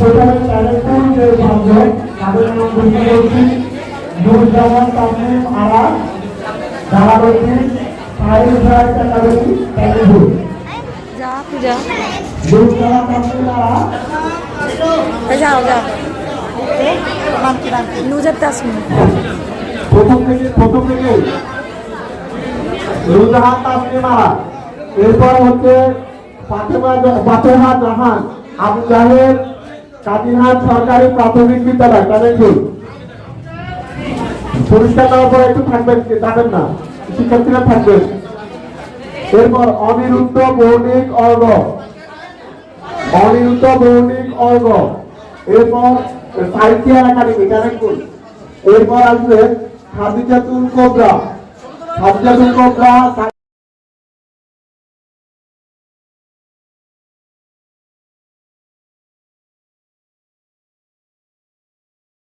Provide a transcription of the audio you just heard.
প্রথমে ট্যালেন্টফুল যে পাঁচজন তাদের নাম ঘোষণা নুরজামান তামিম আরা। ধারাবতী সাহিল রায় একাডেমি ট্যালেন্টফুল যা পূজা নুরজামান তামিম আরা। যাও। যাও নুজার তাসমিন প্রথম থেকে প্রথম থেকে। নুরজাহান আরা। এরপর হচ্ছে ফাতেমা ফাতেমা জাহান। আবু জাহের সরকারি প্রাথমিক বিদ্যালয় পর একটু থাকবেন না, শিক্ষার্থীরা থাকবেন। এরপর অনিরুদ্ধ বৌনিক অর্ঘ অনিরুদ্ধ বৌনিক অর্ঘ এরপর সাহিত্যার একাডেমি ট্যালেন্টফুল এরপর আসবে খাদিজাতুল কোবরা। খাদিজাতুল কোবরা